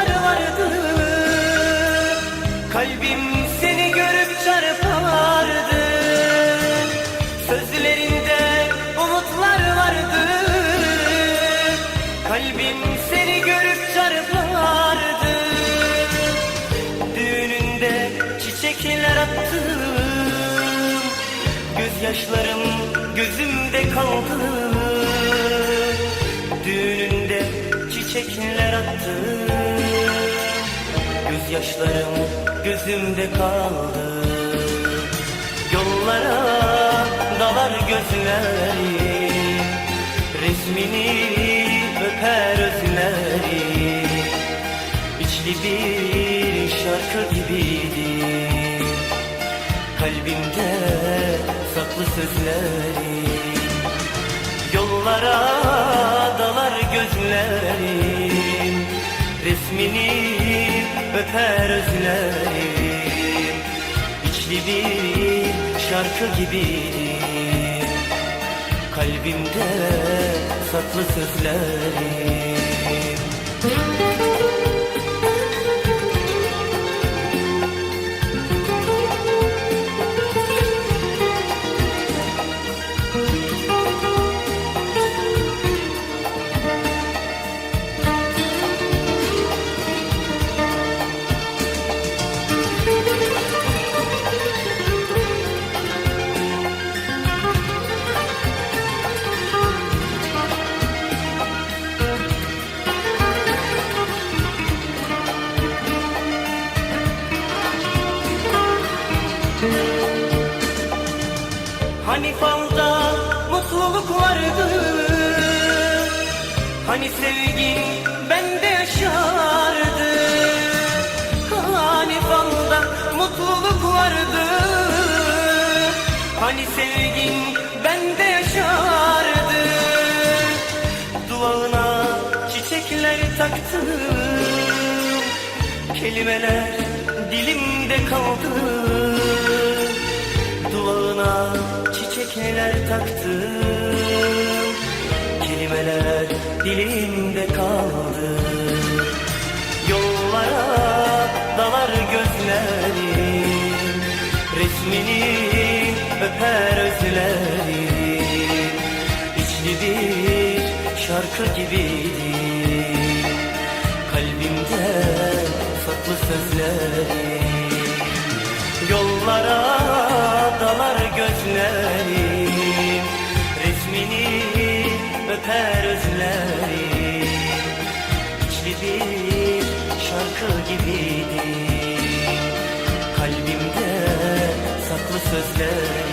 Vardı Kalbim seni görüp çarpardı. Sözlerinde umutlar vardı. Kalbim seni görüp çarpardı. Düğününde çiçekler attım Gözyaşlarım gözümde kaldı. Düğününde çiçekler attım Gözyaşlarım gözümde kaldı. Yollara dalar gözlerim Resmini öper özlerim İçli bir şarkı gibiydi. Kalbimde saklı sözlerim Yollara dalar gözlerim Resmini öper özlerim İçli bir şarkı gibiydi Kalbimde saklı sözlerim Hani falda mutluluk vardı? Hani sevgin bende yaşardı? Hani falda mutluluk vardı? Hani sevgin bende yaşardı? Duvağına çiçekler taktım Kelimeler dilimde kaldı. Duvağına çiçekler taktım Kelimeler dilimde kaldı. Yollara dalar gözlerim Resmini öper özlerim İçli bir şarkı gibiydi. Kalbimde saklı sözlerim Yollara öper özleri. İçli bir şarkı gibiydi. Kalbimde saklı sözleri.